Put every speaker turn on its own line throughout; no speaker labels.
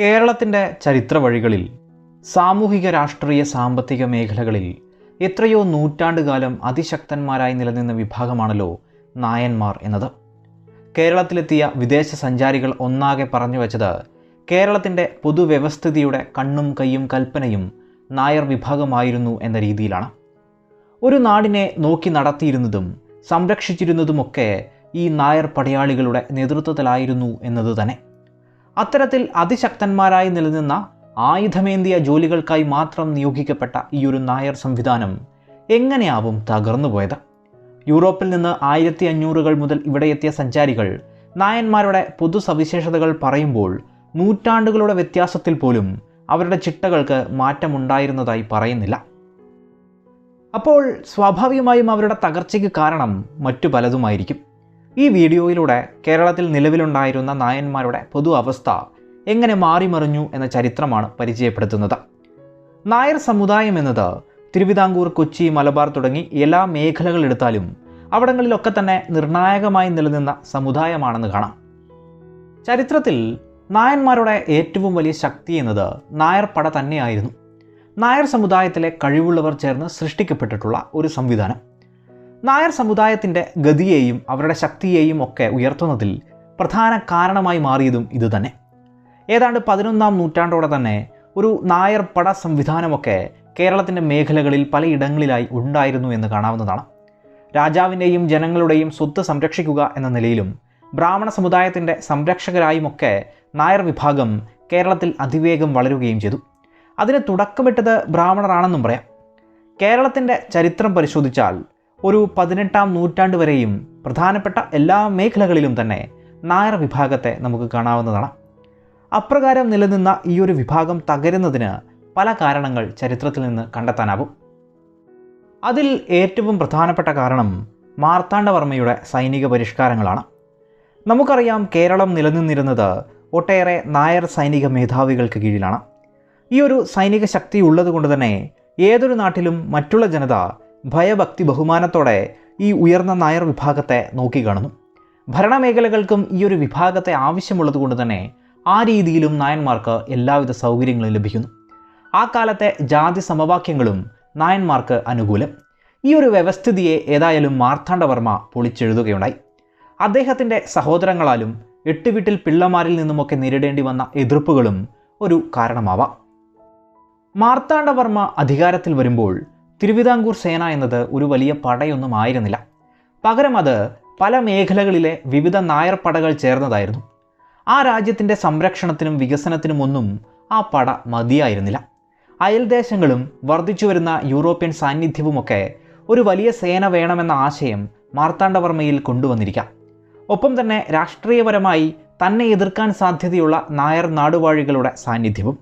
കേരളത്തിന്റെ ചരിത്ര വഴികളിൽ സാമൂഹിക രാഷ്ട്രീയ സാമ്പത്തിക മേഖലകളിൽ എത്രയോ നൂറ്റാണ്ടുകാലം അതിശക്തന്മാരായി നിലനിന്ന വിഭാഗമാണല്ലോ നായന്മാർ എന്നത്. കേരളത്തിലെത്തിയ വിദേശ സഞ്ചാരികൾ ഒന്നാകെ പറഞ്ഞു വച്ചത് കേരളത്തിന്റെ പൊതുവ്യവസ്ഥിതിയുടെ കണ്ണും കൈയും കൽപ്പനയും നായർ വിഭാഗമായിരുന്നു എന്ന രീതിയിലാണ്. ഒരു നാടിനെ നോക്കി നടത്തിയിരുന്നതും സംരക്ഷിച്ചിരുന്നതുമൊക്കെ ഈ നായർ പടയാളികളുടെ നേതൃത്വത്തിലായിരുന്നു എന്നത് തന്നെ. അത്തരത്തിൽ അതിശക്തന്മാരായി നിലനിന്ന ആയുധമേന്തിയ ജോലികൾക്കായി മാത്രം നിയോഗിക്കപ്പെട്ട ഈ ഒരു നായർ സംവിധാനം എങ്ങനെയാവും തകർന്നുപോയത്? യൂറോപ്പിൽ നിന്ന് ആയിരത്തി അഞ്ഞൂറുകൾ മുതൽ ഇവിടെ എത്തിയ സഞ്ചാരികൾ നായന്മാരുടെ പൊതു സവിശേഷതകൾ പറയുമ്പോൾ നൂറ്റാണ്ടുകളുടെ വ്യത്യാസത്തിൽ പോലും അവരുടെ ചിട്ടകൾക്ക് മാറ്റമുണ്ടായിരുന്നതായി പറയുന്നില്ല. അപ്പോൾ സ്വാഭാവികമായും അവരുടെ തകർച്ചയ്ക്ക് കാരണം മറ്റു പലതുമായിരിക്കും. ഈ വീഡിയോയിലൂടെ കേരളത്തിൽ നിലവിലുണ്ടായിരുന്ന നായന്മാരുടെ പൊതു അവസ്ഥ എങ്ങനെ മാറിമറിഞ്ഞു എന്ന ചരിത്രമാണ് പരിചയപ്പെടുത്തുന്നത്. നായർ സമുദായം എന്നത് തിരുവിതാംകൂർ കൊച്ചി മലബാർ തുടങ്ങി എല്ലാ മേഖലകളെടുത്താലും അവിടങ്ങളിലൊക്കെ തന്നെ നിർണായകമായി നിലനിന്ന സമുദായമാണെന്ന് കാണാം. ചരിത്രത്തിൽ നായന്മാരുടെ ഏറ്റവും വലിയ ശക്തി എന്നത് നായർ പട തന്നെയായിരുന്നു. നായർ സമുദായത്തിലെ കഴിവുള്ളവർ ചേർന്ന് സൃഷ്ടിക്കപ്പെട്ടിട്ടുള്ള ഒരു സംവിധാനം. നായർ സമുദായത്തിന്റെ ഗതിയെയും അവരുടെ ശക്തിയെയും ഒക്കെ ഉയർത്തുന്നതിൽ പ്രധാന കാരണമായി മാറിയതും ഇതുതന്നെ ഏതാണ്ട് പതിനൊന്നാം നൂറ്റാണ്ടോടെ തന്നെ ഒരു നായർ പട സംവിധാനമൊക്കെ കേരളത്തിന്റെ മേഖലകളിൽ പലയിടങ്ങളിലായി ഉണ്ടായിരുന്നു എന്ന് കാണാവുന്നതാണ്. രാജാവിന്റെയും ജനങ്ങളുടെയും സ്വത്ത് സംരക്ഷിക്കുക എന്ന നിലയിലും ബ്രാഹ്മണ സമുദായത്തിന്റെ സംരക്ഷകരായുമൊക്കെ നായർ വിഭാഗം കേരളത്തിൽ അതിവേഗം വളരുകയും ചെയ്തു. അതിന് തുടക്കമിട്ടത് ബ്രാഹ്മണരാണെന്നും പറയാം. കേരളത്തിന്റെ ചരിത്രം പരിശോധിച്ചാൽ ഒരു പതിനെട്ടാം നൂറ്റാണ്ട് വരെയും പ്രധാനപ്പെട്ട എല്ലാ മേഖലകളിലും തന്നെ നായർ വിഭാഗത്തെ നമുക്ക് കാണാവുന്നതാണ്. അപ്രകാരം നിലനിന്ന ഈ ഒരു വിഭാഗം തകരുന്നതിന് പല കാരണങ്ങൾ ചരിത്രത്തിൽ നിന്ന് കണ്ടെത്താനാവും. അതിൽ ഏറ്റവും പ്രധാനപ്പെട്ട കാരണം മാർത്താണ്ഡവർമ്മയുടെ സൈനിക പരിഷ്കാരങ്ങളാണ്. നമുക്കറിയാം കേരളം നിലനിന്നിരുന്നത് ഒട്ടേറെ നായർ സൈനിക മേധാവികൾക്ക് കീഴിലാണ്. ഈ ഒരു സൈനിക ശക്തി ഉള്ളതുകൊണ്ട് തന്നെ ഏതൊരു നാട്ടിലും മറ്റുള്ള ജനത ഭയഭക്തി ബഹുമാനത്തോടെ ഈ ഉയർന്ന നായർ വിഭാഗത്തെ നോക്കിക്കാണുന്നു ഭരണമേഖലകൾക്കും ഈ ഒരു വിഭാഗത്തെ ആവശ്യമുള്ളതുകൊണ്ട് തന്നെ ആ രീതിയിലും നായന്മാർക്ക് എല്ലാവിധ സൗകര്യങ്ങളും ലഭിക്കുന്നു. ആ കാലത്തെ ജാതി സമവാക്യങ്ങളും നായന്മാർക്ക് അനുകൂലം. ഈ ഒരു വ്യവസ്ഥിതിയെ ഏതായാലും മാർത്താണ്ഡവർമ്മ പൊളിച്ചെഴുതുകയുണ്ടായി. അദ്ദേഹത്തിന്റെ സഹോദരങ്ങളാലും എട്ടുവീട്ടിൽ പിള്ളമാരിൽ നിന്നുമൊക്കെ നേരിടേണ്ടി വന്ന എതിർപ്പുകളും ഒരു കാരണമാവാം. മാർത്താണ്ഡവർമ്മ അധികാരത്തിൽ വരുമ്പോൾ തിരുവിതാംകൂർ സേന എന്നത് ഒരു വലിയ പടയൊന്നും ആയിരുന്നില്ല. പകരം അത് പല മേഖലകളിലെ വിവിധ നായർ പടകൾ ചേർന്നതായിരുന്നു. ആ രാജ്യത്തിന്റെ സംരക്ഷണത്തിനും വികസനത്തിനുമൊന്നും ആ പട മതിയായിരുന്നില്ല. അയൽദേശങ്ങളും വർദ്ധിച്ചു വരുന്ന യൂറോപ്യൻ സാന്നിധ്യവുമൊക്കെ ഒരു വലിയ സേന വേണമെന്ന ആശയം മാർത്താണ്ഡവർമ്മയിൽ കൊണ്ടുവന്നിരിക്കാം. ഒപ്പം തന്നെ രാഷ്ട്രീയപരമായി തന്നെ എതിർക്കാൻ സാധ്യതയുള്ള നായർ നാടുവാഴികളുടെ സാന്നിധ്യവും.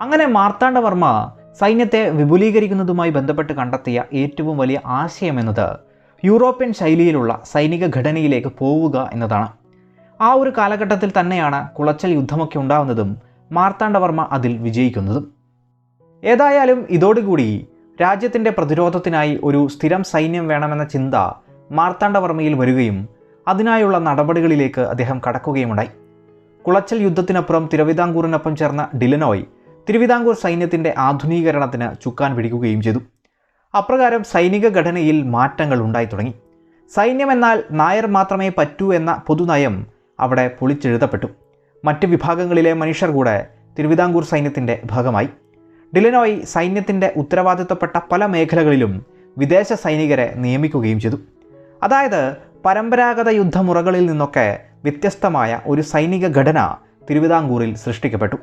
അങ്ങനെ മാർത്താണ്ഡവർമ്മ സൈന്യത്തെ വിപുലീകരിക്കുന്നതുമായി ബന്ധപ്പെട്ട് കണ്ടെത്തിയ ഏറ്റവും വലിയ ആശയം എന്നത് യൂറോപ്യൻ ശൈലിയിലുള്ള സൈനിക ഘടനയിലേക്ക് പോവുക എന്നതാണ്. ആ ഒരു കാലഘട്ടത്തിൽ തന്നെയാണ് കുളച്ചൽ യുദ്ധമൊക്കെ ഉണ്ടാവുന്നതും മാർത്താണ്ഡവർമ്മ അതിൽ വിജയിക്കുന്നതും. ഏതായാലും ഇതോടുകൂടി രാജ്യത്തിന്റെ പ്രതിരോധത്തിനായി ഒരു സ്ഥിരം സൈന്യം വേണമെന്ന ചിന്ത മാർത്താണ്ഡവർമ്മയിൽ വരികയും അതിനായുള്ള നടപടികളിലേക്ക് അദ്ദേഹം കടക്കുകയുമുണ്ടായി. കുളച്ചൽ യുദ്ധത്തിനപ്പുറം തിരുവിതാംകൂറിനൊപ്പം ചേർന്ന ഡിലനോയ് തിരുവിതാംകൂർ സൈന്യത്തിന്റെ ആധുനീകരണത്തിന് ചുക്കാൻ പിടിക്കുകയും ചെയ്തു. അപ്രകാരം സൈനിക ഘടനയിൽ മാറ്റങ്ങൾ ഉണ്ടായി തുടങ്ങി. സൈന്യം എന്നാൽ നായർ മാത്രമേ പറ്റൂ എന്ന പൊതുനയം അവിടെ പൊളിച്ചെഴുതപ്പെട്ടു. മറ്റ് വിഭാഗങ്ങളിലെ മനുഷ്യർ കൂടെ തിരുവിതാംകൂർ സൈന്യത്തിന്റെ ഭാഗമായി. ഡിലനോയ് സൈന്യത്തിന്റെ ഉത്തരവാദിത്തപ്പെട്ട പല മേഖലകളിലും വിദേശ സൈനികരെ നിയമിക്കുകയും ചെയ്തു. അതായത് പരമ്പരാഗത യുദ്ധമുറകളിൽ നിന്നൊക്കെ വ്യത്യസ്തമായ ഒരു സൈനിക ഘടന തിരുവിതാംകൂറിൽ സൃഷ്ടിക്കപ്പെട്ടു.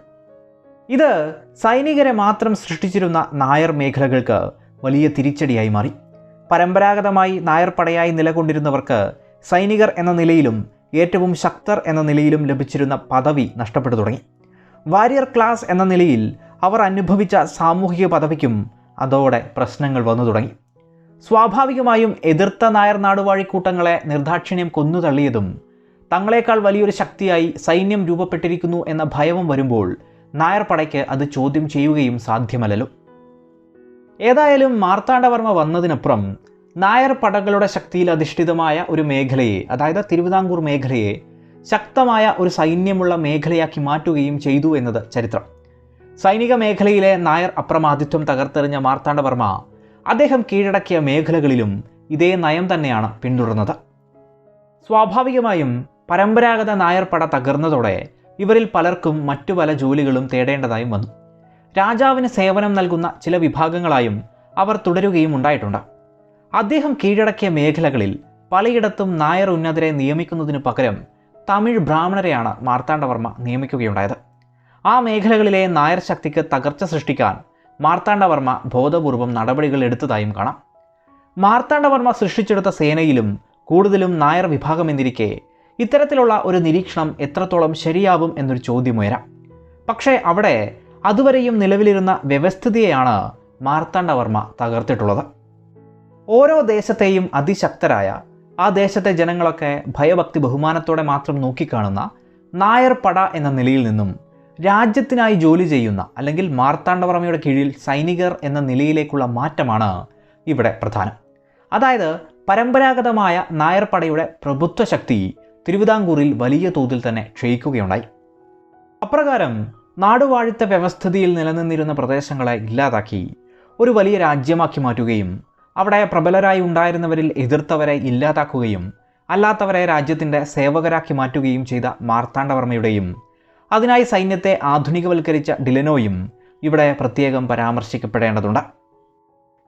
ഇത് സൈനികരെ മാത്രം സൃഷ്ടിച്ചിരുന്ന നായർ മേഖലകൾക്ക് വലിയ തിരിച്ചടിയായി മാറി. പരമ്പരാഗതമായി നായർ പടയായി നിലകൊണ്ടിരുന്നവർക്ക് സൈനികർ എന്ന നിലയിലും ഏറ്റവും ശക്തർ എന്ന നിലയിലും ലഭിച്ചിരുന്ന പദവി നഷ്ടപ്പെട്ടു തുടങ്ങി. വാരിയർ ക്ലാസ് എന്ന നിലയിൽ അവർ അനുഭവിച്ച സാമൂഹിക പദവിക്കും അതോടെ പ്രശ്നങ്ങൾ വന്നു തുടങ്ങി. സ്വാഭാവികമായും എതിർത്ത നായർ നാടുവാഴിക്കൂട്ടങ്ങളെ നിർദാക്ഷിണ്യം കൊന്നു തള്ളിയതും തങ്ങളെക്കാൾ വലിയൊരു ശക്തിയായി സൈന്യം രൂപപ്പെട്ടിരിക്കുന്നു എന്ന ഭയവും വരുമ്പോൾ നായർ പടയ്ക്ക് അത് ചോദ്യം ചെയ്യുകയും സാധ്യമല്ലല്ലോ. ഏതായാലും മാർത്താണ്ഡവർമ്മ വന്നതിനപ്പുറം നായർ പടകളുടെ ശക്തിയിൽ അധിഷ്ഠിതമായ ഒരു മേഖലയെ അതായത് തിരുവിതാംകൂർ മേഖലയെ ശക്തമായ ഒരു സൈന്യമുള്ള മേഖലയാക്കി മാറ്റുകയും ചെയ്തു എന്നത് ചരിത്രം. സൈനിക മേഖലയിലെ നായർ അപ്രമാദിത്വം തകർത്തെറിഞ്ഞ മാർത്താണ്ഡവർമ്മ അദ്ദേഹം കീഴടക്കിയ മേഖലകളിലും ഇതേ നയം തന്നെയാണ് പിന്തുടർന്നത്. സ്വാഭാവികമായും പരമ്പരാഗത നായർ പട തകർന്നതോടെ ഇവരിൽ പലർക്കും മറ്റു പല ജോലികളും തേടേണ്ടതായും വന്നു. രാജാവിന് സേവനം നൽകുന്ന ചില വിഭാഗങ്ങളായും അവർ തുടരുകയും ഉണ്ടായിട്ടുണ്ട്. അദ്ദേഹം കീഴടക്കിയ മേഖലകളിൽ പലയിടത്തും നായർ ഉന്നതരെ നിയമിക്കുന്നതിനു പകരം തമിഴ് ബ്രാഹ്മണരെയാണ് മാർത്താണ്ഡവർമ്മ നിയമിക്കുകയുണ്ടായത്. ആ മേഖലകളിലെ നായർ ശക്തിക്ക് തകർച്ച സൃഷ്ടിക്കാൻ മാർത്താണ്ഡവർമ്മ ബോധപൂർവം നടപടികൾ എടുത്തതായും കാണാം. മാർത്താണ്ഡവർമ്മ സൃഷ്ടിച്ചെടുത്ത സേനയിലും കൂടുതലും നായർ വിഭാഗമെന്നിരിക്കെ ഇത്തരത്തിലുള്ള ഒരു നിരീക്ഷണം എത്രത്തോളം ശരിയാവും എന്നൊരു ചോദ്യമുയരാം പക്ഷേ അവിടെ അതുവരെയും നിലവിലിരുന്ന വ്യവസ്ഥിതിയെയാണ് മാർത്താണ്ഡവർമ്മ തകർത്തിട്ടുള്ളത്. ഓരോ ദേശത്തെയും അതിശക്തരായ ആ ദേശത്തെ ജനങ്ങളൊക്കെ ഭയഭക്തി ബഹുമാനത്തോടെ മാത്രം നോക്കിക്കാണുന്ന നായർ പട എന്ന നിലയിൽ നിന്നും രാജ്യത്തിനായി ജോലി ചെയ്യുന്ന അല്ലെങ്കിൽ മാർത്താണ്ഡവർമ്മയുടെ കീഴിൽ സൈനികർ എന്ന നിലയിലേക്കുള്ള മാറ്റമാണ് ഇവിടെ പ്രധാനം. അതായത് പരമ്പരാഗതമായ നായർ പടയുടെ പ്രഭുത്വ ശക്തി തിരുവിതാംകൂറിൽ വലിയ തോതിൽ തന്നെ ക്ഷയിക്കുകയുണ്ടായി. അപ്രകാരം നാടുവാഴിത്ത വ്യവസ്ഥിതിയിൽ നിലനിന്നിരുന്ന പ്രദേശങ്ങളെ ഇല്ലാതാക്കി ഒരു വലിയ രാജ്യമാക്കി മാറ്റുകയും അവിടെ പ്രബലരായി ഉണ്ടായിരുന്നവരിൽ എതിർത്തവരെ ഇല്ലാതാക്കുകയും അല്ലാത്തവരെ രാജ്യത്തിന്റെ സേവകരാക്കി മാറ്റുകയും ചെയ്ത മാർത്താണ്ഡവർമ്മയുടെയും അതിനായി സൈന്യത്തെ ആധുനികവൽക്കരിച്ച ഡിലനോയും ഇവിടെ പ്രത്യേകം പരാമർശിക്കപ്പെടേണ്ടതുണ്ട്.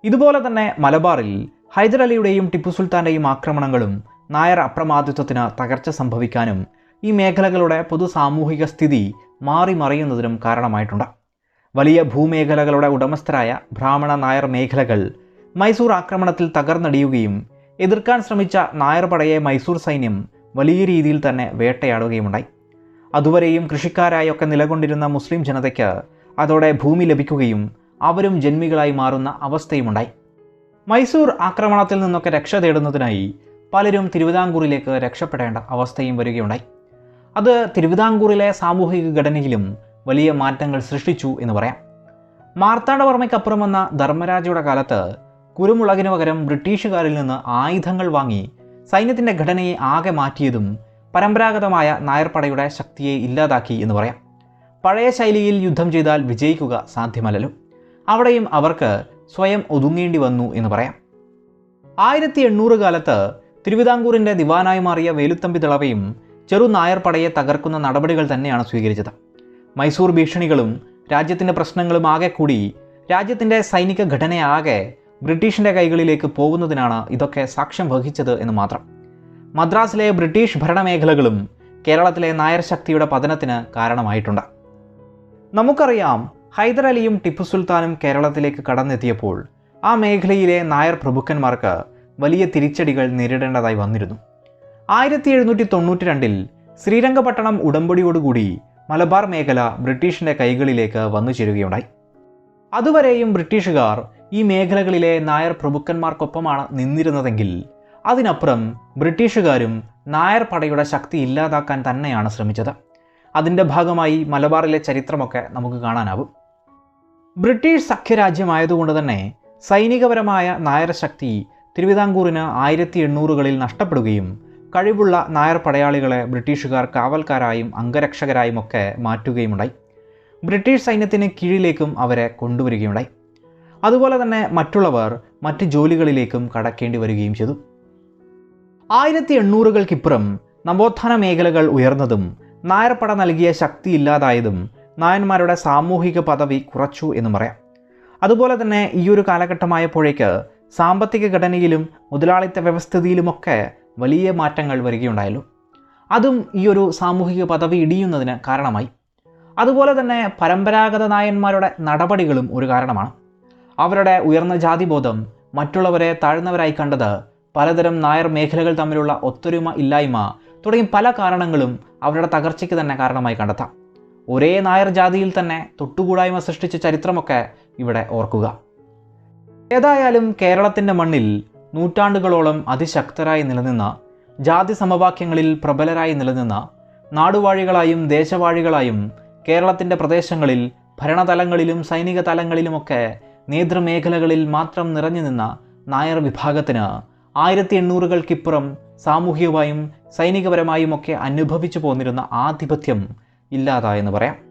ഇതുപോലെ തന്നെ മലബാറിൽ ഹൈദരലിയുടെയും ടിപ്പു സുൽത്താന്റെയും ആക്രമണങ്ങളും നായർ അപ്രമാദിത്വത്തിന് തകർച്ച സംഭവിക്കാനും ഈ മേഖലകളുടെ പൊതു സാമൂഹിക സ്ഥിതി മാറി മറിയുന്നതിനും കാരണമായിട്ടുണ്ട്. വലിയ ഭൂമേഖലകളുടെ ഉടമസ്ഥരായ ബ്രാഹ്മണ നായർ മേഖലകൾ മൈസൂർ ആക്രമണത്തിൽ തകർന്നടിയുകയും എതിർക്കാൻ ശ്രമിച്ച നായർ പടയെ മൈസൂർ സൈന്യം വലിയ രീതിയിൽ തന്നെ വേട്ടയാടുകയുമുണ്ടായി. അതുവരെയും കൃഷിക്കാരായൊക്കെ നിലകൊണ്ടിരുന്ന മുസ്ലിം ജനതയ്ക്ക് അതോടെ ഭൂമി ലഭിക്കുകയും അവരും ജന്മികളായി മാറുന്ന അവസ്ഥയുമുണ്ടായി. മൈസൂർ ആക്രമണത്തിൽ നിന്നൊക്കെ രക്ഷ തേടുന്നതിനായി പലരും തിരുവിതാംകൂറിലേക്ക് രക്ഷപ്പെടേണ്ട അവസ്ഥയും വരികയുണ്ടായി. അത് തിരുവിതാംകൂറിലെ സാമൂഹിക ഘടനയിലും വലിയ മാറ്റങ്ങൾ സൃഷ്ടിച്ചു എന്ന് പറയാം. മാർത്താണ്ഡവർമ്മയ്ക്കപ്പുറം വന്ന ധർമ്മരാജയുടെ കാലത്ത് കുരുമുളകിന് പകരം ബ്രിട്ടീഷുകാരിൽ നിന്ന് ആയുധങ്ങൾ വാങ്ങി സൈന്യത്തിന്റെ ഘടനയെ ആകെ മാറ്റിയതും പരമ്പരാഗതമായ നായർപ്പടയുടെ ശക്തിയെ ഇല്ലാതാക്കി എന്ന് പറയാം. പഴയ ശൈലിയിൽ യുദ്ധം ചെയ്താൽ വിജയിക്കുക സാധ്യമല്ലല്ലോ. അവിടെയും അവർക്ക് സ്വയം ഒതുങ്ങേണ്ടി വന്നു എന്ന് പറയാം. ആയിരത്തി എണ്ണൂറ് കാലത്ത് തിരുവിതാംകൂറിന്റെ ദിവാനായി മാറിയ വേലുത്തമ്പി തിളവയും ചെറു നായർപ്പടയെ തകർക്കുന്ന നടപടികൾ തന്നെയാണ് സ്വീകരിച്ചത്. മൈസൂർ ഭീഷണികളും രാജ്യത്തിന്റെ പ്രശ്നങ്ങളും ആകെ കൂടി രാജ്യത്തിന്റെ സൈനിക ഘടനയാകെ ബ്രിട്ടീഷിന്റെ കൈകളിലേക്ക് പോകുന്നതിനാണ് ഇതൊക്കെ സാക്ഷ്യം വഹിച്ചത് എന്ന് മാത്രം. മദ്രാസിലെ ബ്രിട്ടീഷ് ഭരണമേഖലകളും കേരളത്തിലെ നായർ ശക്തിയുടെ പതനത്തിന് കാരണമായിട്ടുണ്ട്. നമുക്കറിയാം ഹൈദരലിയും ടിപ്പു സുൽത്താനും കേരളത്തിലേക്ക് കടന്നെത്തിയപ്പോൾ ആ മേഖലയിലെ നായർ പ്രഭുക്കന്മാർക്ക് വലിയ തിരിച്ചടികൾ നേരിടേണ്ടതായി വന്നിരുന്നു. ആയിരത്തി എഴുന്നൂറ്റി തൊണ്ണൂറ്റി രണ്ടിൽ ശ്രീരംഗപട്ടണം ഉടമ്പടിയോടുകൂടി മലബാർ മേഖല ബ്രിട്ടീഷിന്റെ കൈകളിലേക്ക് വന്നു ചേരുകയുണ്ടായി. അതുവരെയും ബ്രിട്ടീഷുകാർ ഈ മേഖലകളിലെ നായർ പ്രഭുക്കന്മാർക്കൊപ്പമാണ് നിന്നിരുന്നതെങ്കിൽ അതിനപ്പുറം ബ്രിട്ടീഷുകാരും നായർ പടയുടെ ശക്തി ഇല്ലാതാക്കാൻ തന്നെയാണ് ശ്രമിച്ചത്. അതിന്റെ ഭാഗമായി മലബാറിലെ ചരിത്രമൊക്കെ നമുക്ക് കാണാനാവും. ബ്രിട്ടീഷ് സഖ്യരാജ്യമായതുകൊണ്ട് തന്നെ സൈനികപരമായ നായർ ശക്തി തിരുവിതാംകൂറിന് ആയിരത്തി എണ്ണൂറുകളിൽ നഷ്ടപ്പെടുകയും കഴിവുള്ള നായർ പടയാളികളെ ബ്രിട്ടീഷുകാർ കാവൽക്കാരായും അംഗരക്ഷകരായും ഒക്കെ മാറ്റുകയുമുണ്ടായി. ബ്രിട്ടീഷ് സൈന്യത്തിന് കീഴിലേക്കും അവരെ കൊണ്ടുവരികയുണ്ടായി അതുപോലെ തന്നെ മറ്റുള്ളവർ മറ്റ് ജോലികളിലേക്കും കടക്കേണ്ടി വരികയും ചെയ്തു. ആയിരത്തി എണ്ണൂറുകൾക്കിപ്പുറം നവോത്ഥാന മേഖലകൾ ഉയർന്നതും നായർപ്പട നൽകിയ ശക്തി ഇല്ലാതായതും നായന്മാരുടെ സാമൂഹിക പദവി കുറച്ചു എന്ന് പറയാം. അതുപോലെ തന്നെ ഈ ഒരു കാലഘട്ടമായപ്പോഴേക്ക് സാമ്പത്തിക ഘടനയിലും മുതലാളിത്ത വ്യവസ്ഥിതിയിലുമൊക്കെ വലിയ മാറ്റങ്ങൾ വരികയുണ്ടായല്ലോ. അതും ഈ ഒരു സാമൂഹിക പദവി ഇടിയുന്നതിന് കാരണമായി. അതുപോലെ തന്നെ പരമ്പരാഗത നായന്മാരുടെ നടപടികളും ഒരു കാരണമാണ്. അവരുടെ ഉയർന്ന ജാതിബോധം മറ്റുള്ളവരെ താഴ്ന്നവരായി കണ്ടത് പലതരം നായർ മേഖലകൾ തമ്മിലുള്ള ഒത്തൊരുമ ഇല്ലായ്മ തുടങ്ങി പല കാരണങ്ങളും അവരുടെ തകർച്ചയ്ക്ക് തന്നെ കാരണമായി കണ്ടെത്താം. ഒരേ നായർ ജാതിയിൽ തന്നെ തൊട്ടുകൂടായ്മ സൃഷ്ടിച്ച ചരിത്രമൊക്കെ ഇവിടെ ഓർക്കുക. ഏതായാലും കേരളത്തിന്റെ മണ്ണിൽ നൂറ്റാണ്ടുകളോളം അതിശക്തരായി നിലനിന്ന ജാതി സമവാക്യങ്ങളിൽ പ്രബലരായി നിലനിന്ന നാടുവാഴികളായും ദേശവാഴികളായും കേരളത്തിന്റെ പ്രദേശങ്ങളിൽ ഭരണതലങ്ങളിലും സൈനിക തലങ്ങളിലുമൊക്കെ നേതൃമേഖലകളിൽ മാത്രം നിറഞ്ഞു നിന്ന നായർ വിഭാഗത്തിന് ആയിരത്തി എണ്ണൂറുകൾക്കിപ്പുറം സാമൂഹികമായും സൈനികപരമായും ഒക്കെ അനുഭവിച്ചു പോന്നിരുന്ന ആധിപത്യം ഇല്ലാതായെന്ന് പറയാം.